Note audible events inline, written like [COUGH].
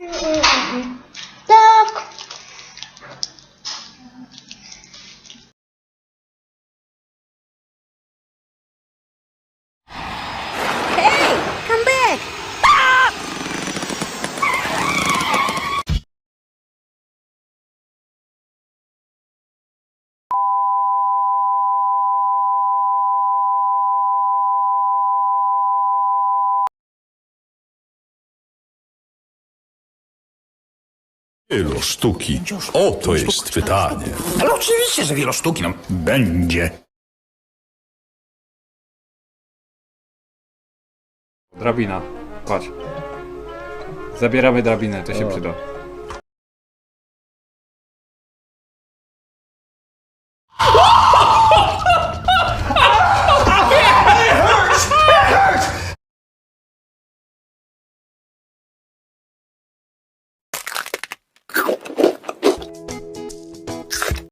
Uhum. Ilu sztuki? O, to jest pytanie. Ale oczywiście, że wielosztuki, no. Będzie. Drabina. Patrz. Zabieramy drabinę, to się przyda. [LAUGHS]